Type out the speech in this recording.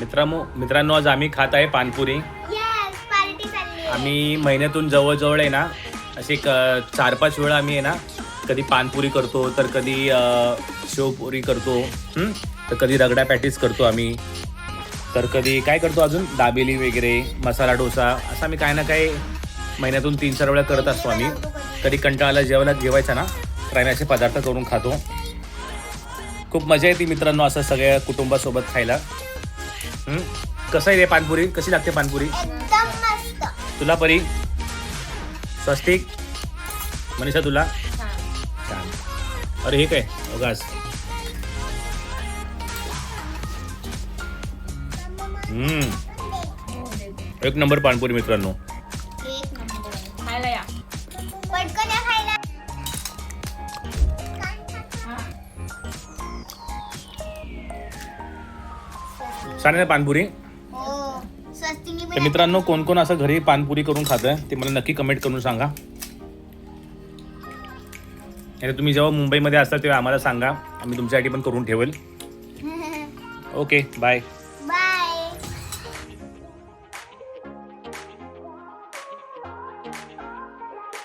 मित्रांनो मित्रांनो आज आम्ही खात आहे पानपुरी. आम्ही महिन्यातून जवळजवळ आहे ना असे अ, चार पाच वेळा आम्ही आहे ना कधी पानपुरी करतो तर कधी शेवपुरी करतो? तर कधी रगडा पॅटीस करतो आम्ही तर कधी काय करतो अजून दाबेली वगैरे मसाला डोसा असं आम्ही काय ना काय महिन्यातून तीन चार वेळा करत असतो आम्ही कधी कंटाळाला जेवायला जेवायचा ना तर असे पदार्थ करून खातो खूप मजा येते मित्रांनो असं सगळ्या कुटुंबासोबत खायला? कसं आहे रे पानपुरी? कशी लागते पानपुरी? एकदम मस्त. तुला परी? स्वस्तिक? मनीषा तुला? छान. अरे हे काय? बघास हम्म. एक नंबर पाणपुरी मित्रांनो. एक नंबर. खायला या. पटकन या छान आहे ना पानपुरी. हो तर मित्रांनो कोण कोण असं घरी पानपुरी करून खातं ते मला नक्की कमेंट करून सांगा. तुम्ही जेव्हा मुंबईमध्ये असता तेव्हा आम्हाला सांगा. आम्ही तुमच्यासाठी पण करून ठेवेल. Okay bye